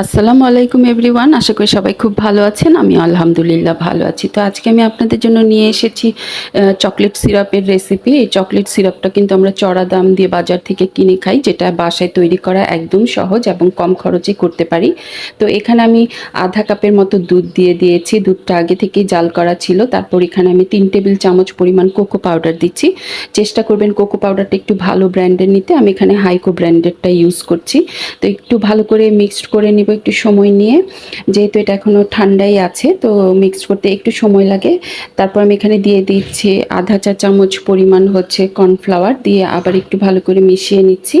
আসসালামু আলাইকুম এভরিওয়ান, আশা করি সবাই খুব ভালো আছেন আমি আলহামদুলিল্লাহ ভালো আছি। তো আজকে আমি আপনাদের জন্য নিয়ে এসেছি চকলেট সিরাপের রেসিপি এই চকলেট সিরাপটা কিন্তু আমরা চড়া দাম দিয়ে বাজার থেকে কিনে খাই, যেটা বাসায় তৈরি করা একদম সহজ এবং কম খরচে করতে পারি। তো এখানে আমি আধা কাপের মতো দুধ দিয়ে দিয়েছি, দুধটা আগে থেকেই জাল করা ছিল, তারপর এখানে আমি তিন টেবিল চামচ পরিমাণ কোকো পাউডার দিচ্ছি। চেষ্টা করবেন কোকো পাউডারটা একটু ভালো ব্র্যান্ডের নিতে, আমি এখানে হাইকো ব্র্যান্ডেরটা ইউজ করছি। তো একটু ভালো করে মিক্সড করে নিব একটু সময় নিয়ে। যেহেতু এটা এখনও ঠান্ডাই আছে, তো মিক্স করতে একটু সময় লাগে। তারপর আমি এখানে দিয়ে দিচ্ছি আধা চা চামচ পরিমাণ হচ্ছে কর্নফ্লাওয়ার দিয়ে আবার একটু ভালো করে মিশিয়ে নিচ্ছি।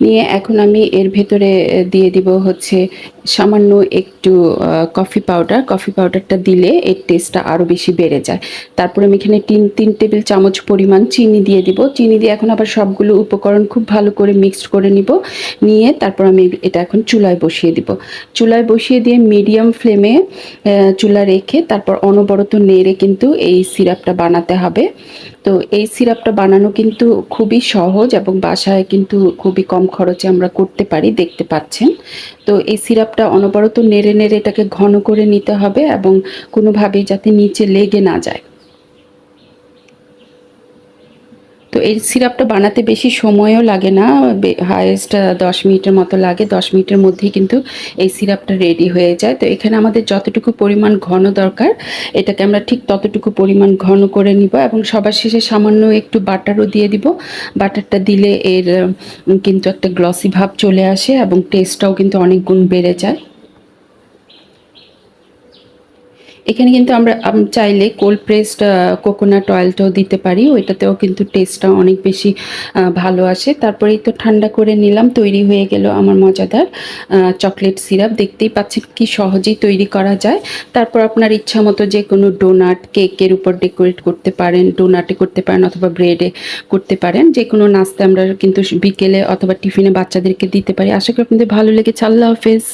নিয়ে এখন আমি এর ভেতরে দিয়ে দিব হচ্ছে সামান্য একটু কফি পাউডার কফি পাউডারটা দিলে এর টেস্টটা আরও বেশি বেড়ে যায়। তারপরে আমি এখানে তিন তিন টেবিল চামচ পরিমাণ চিনি দিয়ে দিব। চিনি দিয়ে এখন আবার সবগুলো উপকরণ খুব ভালো করে মিক্সড করে নিব। নিয়ে তারপর আমি এটা এখন চুলায় বসিয়ে দিব। চুলায় বসিয়ে দিয়ে মিডিয়াম ফ্লেমে চুলা রেখে তারপর অনবরত নেড়ে কিন্তু এই সিরাপটা বানাতে হবে। তো এই সিরাপটা বানানো কিন্তু খুবই সহজ এবং বাসায় কিন্তু খুবই কম খরচে আমরা করতে পারি, দেখতে পাচ্ছেন। তো এই সিরাপটা অনবরত নেড়ে নেড়ে এটাকে ঘন করে নিতে হবে এবং কোনোভাবেই যাতে নিচে লেগে না যায়। তো এই সিরাপটা বানাতে বেশি সময়ও লাগে না হায়েস্ট দশ মিনিটের মতো লাগে। দশ মিনিটের মধ্যেই কিন্তু এই সিরাপটা রেডি হয়ে যায়। তো এখানে আমাদের যতটুকু পরিমাণ ঘন দরকার, এটাকে আমরা ঠিক ততটুকু পরিমাণ ঘন করে নিব এবং সবার শেষে সামান্য একটু বাটারও দিয়ে দিব। বাটারটা দিলে এর কিন্তু একটা গ্লসি ভাব চলে আসে এবং টেস্টটাও কিন্তু অনেক গুণ বেড়ে যায়। এখানে কিন্তু আমরা চাইলে কোল্ড প্রেসড কোকোনাট অয়েলটাও দিতে পারি। ওইটাতেও কিন্তু টেস্টটা অনেক বেশি ভালো আসে। তারপরেই তো ঠান্ডা করে নিলাম, তৈরি হয়ে গেল আমার মজাদার চকলেট সিরাপ দেখতেই পাচ্ছেন কি সহজেই তৈরি করা যায়। তারপর আপনার ইচ্ছা মতো যে কোনো ডোনাট কেকের উপর ডেকোরেট করতে পারেন ডোনাটে করতে পারেন অথবা ব্রেডে করতে পারেন। যে কোনো নাস্তা আমরা কিন্তু বিকেলে অথবা টিফিনে বাচ্চাদেরকে দিতে পারি। আশা করি আপনাদের ভালো লেগেছে। আল্লাহ হাফেজ।